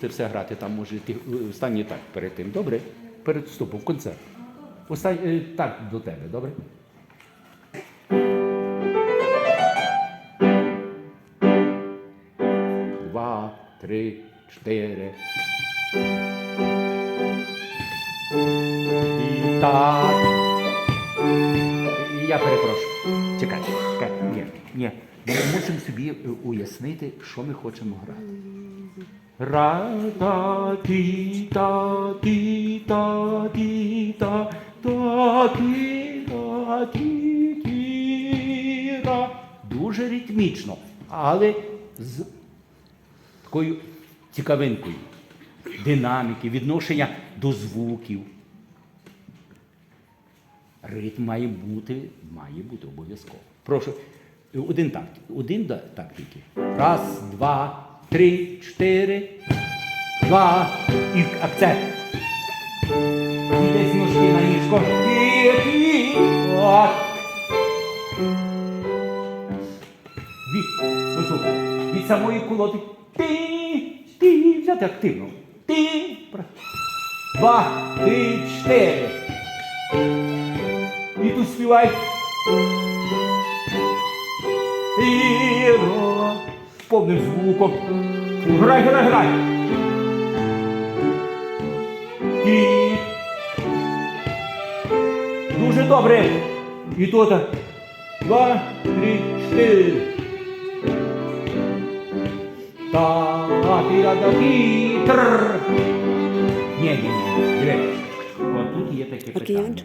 це все грати, там може ти е, останній так перед тим. Добре? Перед вступом концерт. Остань, е, так до тебе, добре? Два, три, чотири. І так. Я перепрошую. Ні. Ми мусимо собі е, уяснити, що ми хочемо грати. Ра та ті та ті та ті та та ті та ті ті ра. Дуже ритмічно, але з такою цікавинкою. Динаміки, відношення до звуків. Ритм має бути, має бути обов'язково. Прошу, один так, один да- так тільки. Раз, два, три, чотири, два і акцент. Десь ножки на ніжко. Від, від самої колоди. Ти, ти, взяти активно. Ти, два, три, чотири. І тут співай. І ро. Повним звуком. Грай, грай, грай. І. Дуже добре. І тут. Два, три, чотири. Та, ти, ра, да, ті, тр. Ні, ні, ні. Диви. От тут є таке питання.